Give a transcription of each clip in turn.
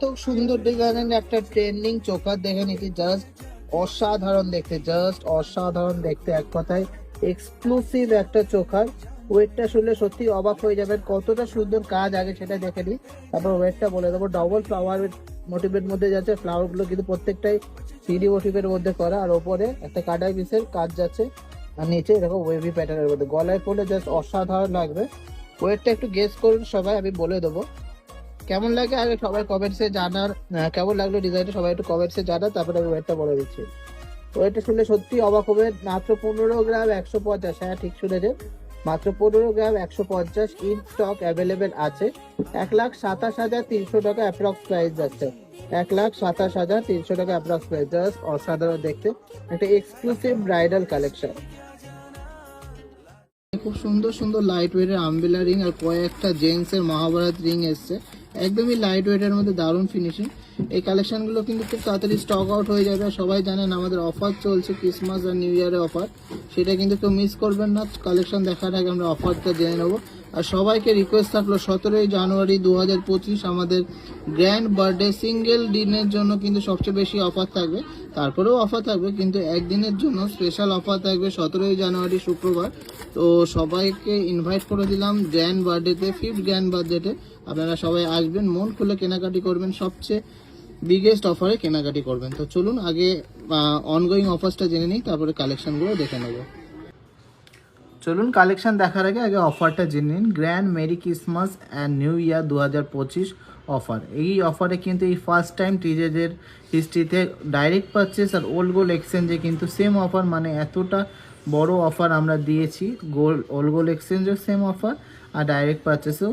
তো সুন্দর ডিজাইনের একটা ট্রেন্ডিং চোকার দেখে নিচ্ছি। জাস্ট অসাধারণ দেখতে জাস্ট অসাধারণ দেখতে এক কথায়। এক্সক্লুসিভ একটা চোখার ওয়েটটা শুনলে সত্যি অবাক হয়ে যাবেন। কতটা সুন্দর কাজ আগে সেটা দেখে নিই। তারপর ওয়েটটা বলে দেবো। ডবল ফ্লাওয়ার মোটিভের মধ্যে যাচ্ছে। ফ্লাওয়ারগুলো কিন্তু প্রত্যেকটাই থ্রি মোটিভের মধ্যে করা। আর ওপরে একটা কাটাই পিসের কাজ যাচ্ছে। আর নিচে এরকম ওয়েভি প্যাটার্নের মধ্যে। গলায় পড়লে জাস্ট অসাধারণ লাগবে। ওয়েটটা একটু গেস করুন সবাই, আমি বলে দেবো। কেমন লাগে? আগে সবাই কমেন্টসে জানার কেমন লাগল ডিজাইনটা সবাই একটু কমেন্টসে জানার তারপরে আমি ওয়েটটা বলে দিচ্ছি। ওয়েটটা শুনলে সত্যি অবাক হবে মাত্র পনেরো গ্রাম একশো পঞ্চাশ। হ্যাঁ ঠিক শুনেছেন। মাত্র পনেরো গ্রাম একশো পঞ্চাশ ইন স্টক অ্যাভেলেবেল আছে। এক লাখ সাতাশ হাজার তিনশো টাকা অ্যাপ্রক্স প্রাইস যাচ্ছে। এক লাখ সাতাশ হাজার তিনশো টাকা অ্যাপ্রক্স প্রাইস জাস্ট অসাধারণ দেখতে। একটা এক্সক্লুসিভ ব্রাইডাল কালেকশন খুব সুন্দর সুন্দর লাইট ওয়েটের আমবেলা রিং আর কয়েকটা জেন্টস এর মহাভারত রিং এসছে। একদমই লাইট ওয়েটের মধ্যে দারুণ ফিনিশিং এই কালেকশানগুলো কিন্তু খুব তাড়াতাড়ি স্টক আউট হয়ে যাবে। সবাই জানেন আমাদের অফার চলছে ক্রিসমাস আর নিউ ইয়ারের অফার সেটা কিন্তু কেউ মিস করবেন না। কালেকশান দেখার আগে আমরা অফারটা জেনে নেব। আর সবাইকে রিকোয়েস্ট থাকল সতেরোই জানুয়ারি দু হাজার পঁচিশ আমাদের গ্র্যান্ড বার্থডে সিঙ্গেল দিনের জন্য কিন্তু সবচেয়ে বেশি অফার থাকবে। তারপরেও অফার থাকবে, কিন্তু একদিনের জন্য স্পেশাল অফার থাকবে সতেরোই জানুয়ারি শুক্রবার। তো সবাইকে ইনভাইট করে দিলাম গ্র্যান্ড বার্থডেতে ফিফথ গ্র্যান্ড বার্থডেতে আপনারা সবাই আসবেন, মন খুলে কেনাকাটি করবেন, সবচেয়ে বিগেস্ট অফারে কেনাকাটি করবেন। তো চলুন আগে অনগোয়িং অফার্সটা জেনে নিই, তারপরে কালেকশনগুলো দেখে নেব। চলুন কালেকশন দেখার আগে আগে অফারটা জেনে নিন। Grand merry Christmas and New Year দু হাজার পঁচিশ অফার এই অফারে কিন্তু এই ফার্স্ট টাইম টিজেদের হিস্ট্রিতে ডাইরেক্ট পারচেস আর ওল্ড গোল্ড এক্সচেঞ্জে কিন্তু সেম অফার মানে এতটা বড় অফার আমরা দিয়েছি। গোল্ড ওল্ড গোল্ড এক্সচেঞ্জেও সেম অফার আর ডাইরেক্ট পারচেসেও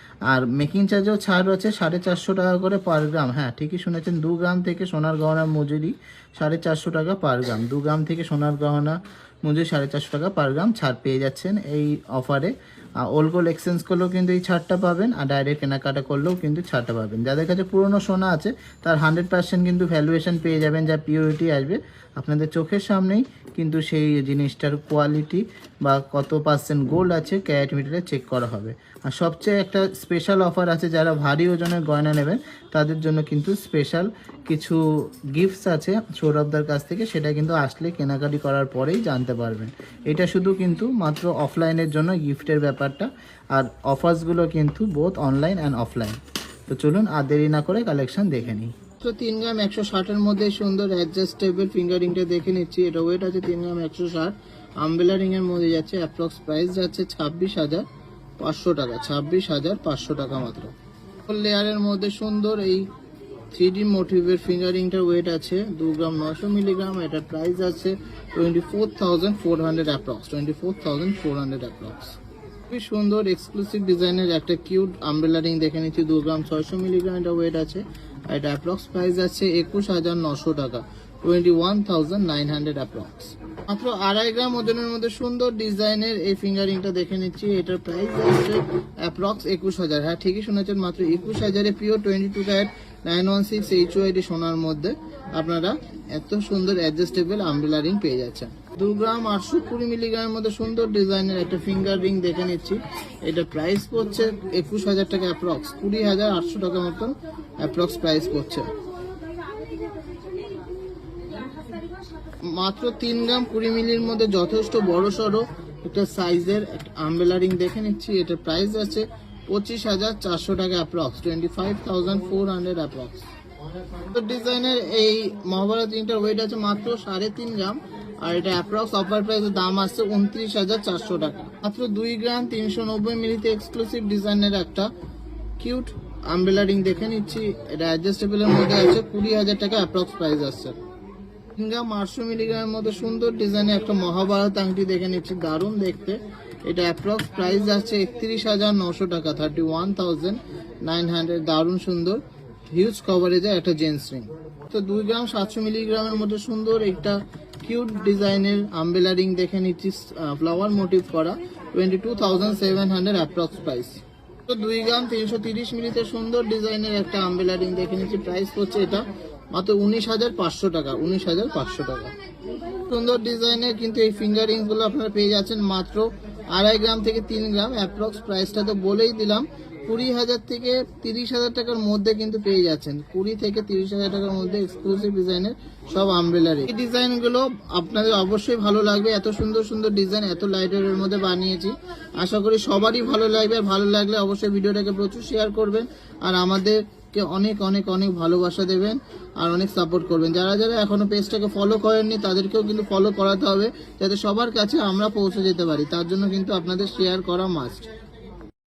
আর মেকিং চার্জেও ছাড় রয়েছে সাড়ে চারশো টাকা করে পার গ্রাম হ্যাঁ ঠিকই শুনেছেন, দু গ্রাম থেকে সোনার গহনার মজুরি সাড়ে চারশো টাকা পার গ্রাম দু গ্রাম থেকে সোনার গহনা মজুরি সাড়ে চারশো টাকা পার গ্রাম ছাড় পেয়ে যাচ্ছেন এই অফারে ওলগোল এক্সচেঞ্জ করলেও কিন্তু এই ছাড়টা পাবেন, আর ডাইরেক্ট কেনাকাটা করলেও কিন্তু ছাড়টা পাবেন। যাদের কাছে পুরনো সোনা আছে, তার হান্ড্রেড পার্সেন্ট কিন্তু ভ্যালুয়েশন পেয়ে যাবেন, যা পিওরিটি আসবে। আপনাদের চোখের সামনেই কিন্তু সেই জিনিসটার কোয়ালিটি বা কত পার্সেন্ট গোল্ড আছে ক্যারেট মিটারে চেক করা হবে। আর সবচেয়ে একটা স্পেশাল অফার আছে, যারা ভারী ওজনের গয়না নেবেন, তাদের জন্য কিন্তু স্পেশাল কিছু গিফটস আছে সৌরভদার কাছ থেকে, সেটা কিন্তু আসলে কেনাকাটি করার পরেই জানতে পারবেন। এটা শুধু কিন্তু মাত্র অফলাইনের জন্য গিফটের ব্যাপারটা। আর অফার্সগুলো কিন্তু বোথ অনলাইন অ্যান্ড অফলাইন তো চলুন আর দেরি না করে কালেকশন দেখে নিই। তো তিন গ্রাম একশো ষাটের মধ্যে সুন্দর অ্যাডজাস্টেবল ফিঙ্গারিংটা দেখে নিচ্ছি। এটা ওয়েট আছে তিন গ্রাম একশো ষাট। আমবেলা রিং এর মধ্যে যাচ্ছে অ্যাপ্রক্স প্রাইস যাচ্ছে ছাব্বিশ হাজার পাঁচশো টাকা। ছাব্বিশ হাজার পাঁচশো টাকা মাত্র। লেয়ারের মধ্যে সুন্দর এই থ্রি ডি মোটিভের ফিঙ্গারিংটার ওয়েট আছে। দু গ্রাম নশো মিলিগ্রাম এটার প্রাইস আছে twenty four thousand four hundred approx twenty four thousand four hundred approx খুবই সুন্দর এক্সক্লুসিভ ডিজাইনের একটা কিউট আমব্রেলা রিং দেখে নিচ্ছি, দু গ্রাম ছয়শো মিলিগ্রাম এটা ওয়েট আছে, আর এটা অ্যাপ্রক্স প্রাইস আছে একুশ হাজার নশো টাকা twenty one thousand nine hundred approx মাত্র আড়াই গ্রাম ওজনের মধ্যে সুন্দর ডিজাইনের এই ফিঙ্গারিংটা দেখে নিচ্ছি, এটার প্রাইস হচ্ছে অ্যাপ্রক্স একুশ হাজার। হ্যাঁ ঠিকই শুনেছেন, মাত্র একুশ হাজারে pure twenty two carat nine one six H সোনার মধ্যে আপনারা এত সুন্দর অ্যাডজাস্টেবল আমব্রেলা রিং পেয়ে যাচ্ছেন। দু গ্রাম আটশো কুড়ি মিলিগ্রামের মধ্যে সুন্দর ডিজাইনের একটা ফিঙ্গার রিং দেখে নিচ্ছি। এটা প্রাইস পড়ছে একুশ হাজার টাকা অ্যাপ্রক্স কুড়ি হাজার আটশো টাকা মতন অ্যাপ্রক্স প্রাইস পড়ছে। মাত্র তিন গ্রাম কুড়ি মিলির মধ্যে যথেষ্ট বড় সড়ো একটা সাইজের আমবেলা রিং দেখে নিচ্ছি। এটার প্রাইস আছে পঁচিশ হাজার চারশো টাকা approx twenty five thousand four hundred approx ডিজাইনের এই মহাভারত রিংটার ওয়েট আছে মাত্র সাড়ে তিন গ্রাম। আর এটা অ্যাপ্রক্স অফার প্রাইসের দাম আসছে উনত্রিশ হাজার চারশো টাকা। মাত্র দুই গ্রাম তিনশো নব্বই মিলিতে এক্সক্লুসিভ ডিজাইনের একটা কিউট আমবেলা রিং দেখে নিচ্ছি। এটা অ্যাডজাস্টেবলের মধ্যে আছে, কুড়ি হাজার টাকা অ্যাপ্রক্স প্রাইস আসছে গ্রাম আটশো মিলিগ্রামের মধ্যে সুন্দর ডিজাইনের একটা মহাভারত আংটি দেখে নিচ্ছি, দারুণ দেখতে। এটা অ্যাপ্রক্স প্রাইস আছে একত্রিশ হাজার নশো টাকা thirty one thousand nine hundred দারুণ সুন্দর। হিউজ কভারেজের একটা জেন্টস রিং তো দুই গ্রাম, সাতশো মিলিগ্রামের মধ্যে সুন্দর একটা কিউট ডিজাইনের আম্বেলা দেখে নিচ্ছি ফ্লাওয়ার মোটিভ করা twenty two thousand seven hundred approx price তো দুই গ্রাম, তিনশো তিরিশ মিলিতে সুন্দর ডিজাইনের একটা আম্বেলা দেখে নিচ্ছি প্রাইস হচ্ছে এটা মাত্র উনিশ হাজার পাঁচশো টাকা, উনিশ হাজার পাঁচশো টাকা। সুন্দর ডিজাইনের কিন্তু এই ফিঙ্গার রিংস আপনারা পেয়ে যাচ্ছেন মাত্র আড়াই গ্রাম থেকে তিন গ্রাম অ্যাপ্রক্স প্রাইসটা তো বলেই দিলাম। কুড়ি হাজার থেকে তিরিশ হাজার টাকার মধ্যে কিন্তু পেয়ে যাচ্ছেন। কুড়ি থেকে তিরিশ হাজার টাকার মধ্যে এক্সক্লুসিভ ডিজাইনের সব আমব্রেলা এই ডিজাইনগুলো আপনাদের অবশ্যই ভালো লাগবে। এত সুন্দর সুন্দর ডিজাইন এত লাইটের মধ্যে বানিয়েছি। আশা করি সবারই ভালো লাগবে। আর ভালো লাগলে অবশ্যই ভিডিওটাকে প্রচুর শেয়ার করবেন। আর আমাদেরকে অনেক অনেক অনেক ভালোবাসা দেবেন আর অনেক সাপোর্ট করবেন। যারা যারা এখনও পেজটাকে ফলো করেননি, তাদেরকেও কিন্তু ফলো করাতে হবে, যাতে সবার কাছে আমরা পৌঁছে যেতে পারি। তার জন্য কিন্তু আপনাদের শেয়ার করা মাস্ট